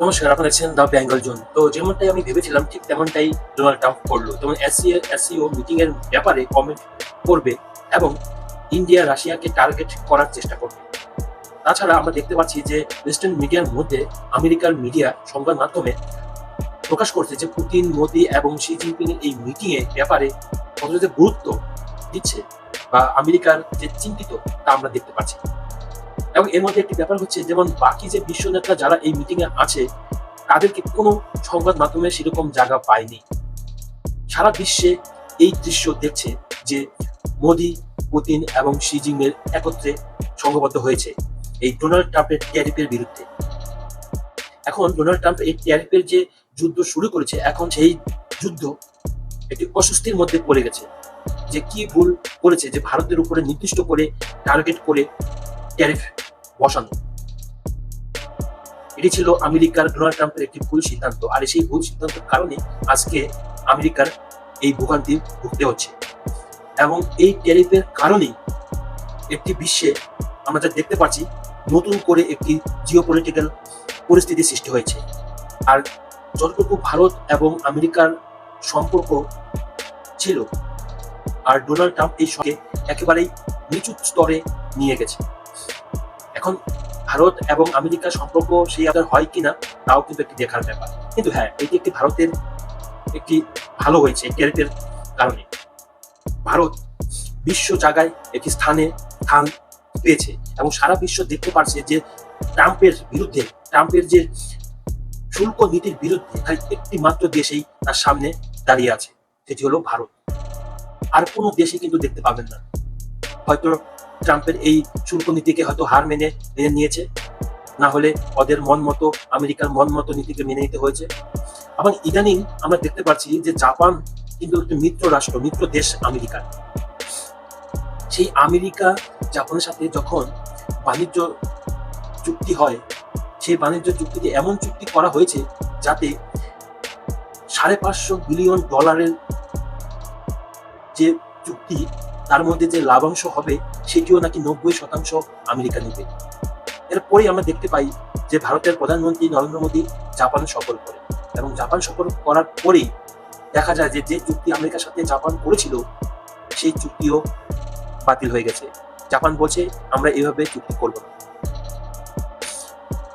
নমস্কার, আপনারা দেখছেন দ্য বেঙ্গল জোন তো যেমনটাই আমি ভেবেছিলাম, ঠিক তেমনটাই ডোনাল্ড ট্রাম্প করল। যেমন এসিও এসিও মিটিং এর ব্যাপারে কমেন্ট করবে এবং ইন্ডিয়া রাশিয়াকে টার্গেট করার চেষ্টা করবে। তাছাড়া আমরা দেখতে পাচ্ছি যে ওয়েস্টার্ন মিডিয়ার মধ্যে আমেরিকার মিডিয়া সংবাদ মাধ্যমে প্রকাশ করছে যে পুতিন, মোদি এবং শি জিনপিং এর এই মিটিং এর ব্যাপারে কতটা গুরুত্ব দিচ্ছে বা আমেরিকার যে চিন্তিত তা আমরা দেখতে পাচ্ছি। এবং এর মধ্যে একটি ব্যাপার হচ্ছে, যেমন বাকি যে বিশ্ব নেতা যারা এই মিটিং এ আছে, তাদেরকে কোনো সংবাদ মাধ্যমে সেরকম জায়গা পায়নি। সারা বিশ্বে এই দৃশ্য দেখছে যে মোদি, পুতিন এবং শি জিং-এর একত্রে সংঘবদ্ধ হয়েছে এই ডোনাল্ড ট্রাম্পের ট্যারিফের বিরুদ্ধে। এখন ডোনাল্ড ট্রাম্প এই ট্যারিফের যে যুদ্ধ শুরু করেছে, এখন সেই যুদ্ধ একটি অস্বস্তির মধ্যে পড়ে গেছে যে কি ভুল করেছে, যে ভারতের উপরে নির্দিষ্ট করে টার্গেট করে ট্যারিফ বসানো। এটি ছিল আমেরিকার ডোনাল্ড ট্রাম্পের একটি ভুল সিদ্ধান্ত। আর সেই ভুল সিদ্ধান্তের কারণে আজকে আমেরিকার এই ভোগান্তি ভুগতে হচ্ছে। এবং এই ট্যারিফের কারণেই একটি বিশ্বে আমরা যা দেখতে পাচ্ছি, নতুন করে একটি জিও পলিটিক্যাল পরিস্থিতি সৃষ্টি হয়েছে। আর যতটুকু ভারত এবং আমেরিকার সম্পর্ক ছিল, আর ডোনাল্ড ট্রাম্প এই সঙ্গে একেবারেই নিচু স্তরে নিয়ে গেছে। এখন ভারত এবং আমেরিকার সম্পর্ক সেই আকার হয় কিনা, তাও কিন্তু একটি দেখার ব্যাপার। কিন্তু হ্যাঁ এটি একটি ভারতের একটি ভালো হয়েছে ট্যারিফের কারণে। ভারত বিশ্ব জায়গায় একটি স্থানে স্থান পেয়েছে এবং সারা বিশ্ব দেখতে পারছে যে ট্রাম্পের বিরুদ্ধে, ট্রাম্পের যে শুল্ক নীতির বিরুদ্ধে খালি একটি মাত্র দেশেই তার সামনে দাঁড়িয়ে আছে, সেটি হলো ভারত। আর কোনো দেশে কিন্তু দেখতে পাবেন না। হয়তো ট্রাম্পের এই শুল্ক নীতিকে হয়তো হার মেনে নিয়েছে। না হলে ওদের মন মতো, আমেরিকার মন মতো নীতিকে মেনে নিতে হয়েছে। এবং ইদানিং আমরা দেখতে পাচ্ছি যে জাপান কিন্তু একটি মিত্র রাষ্ট্র, মিত্র দেশ আমেরিকার। সেই আমেরিকা, জাপানের সাথে যখন বাণিজ্য চুক্তি হয়, সেই বাণিজ্য চুক্তিতে এমন চুক্তি করা হয়েছে যাতে সাড়ে পাঁচশো বিলিয়ন ডলারের যে চুক্তি, তার মধ্যে যে লাভাংশ হবে সেটিও নাকি নব্বই শতাংশ আমেরিকা নেবে। এরপরে আমরা দেখতে পাই যে ভারতের প্রধানমন্ত্রী নরেন্দ্র মোদী জাপান সফর করে এবং জাপান সফর করার পরেই দেখা যায় যে যে চুক্তি আমেরিকার সাথে জাপান করেছিল, সেই চুক্তিও বাতিল হয়ে গেছে। জাপান বলছে, আমরা এভাবে চুক্তি করব না।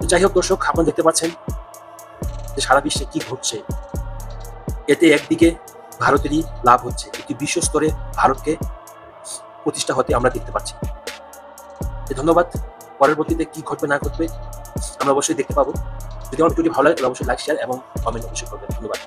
যাই হোক দর্শক, আপনারা দেখতে পাচ্ছেন যে সারা বিশ্বে কি ঘটছে। এতে একদিকে ভারতেরই লাভ হচ্ছে, একটি বিশ্ব স্তরে ভারতকে প্রতিষ্ঠা হতে আমরা দেখতে পাচ্ছি। ধন্যবাদ। পরবর্তীতে কি ঘটবে, না ঘটবে, আমরা অবশ্যই দেখতে পাবো। যদি আমার ভিডিওটি ভালো লাগে, তাহলে অবশ্যই লাইক শেয়ার এবং কমেন্ট অবশ্যই করবেন। ধন্যবাদ।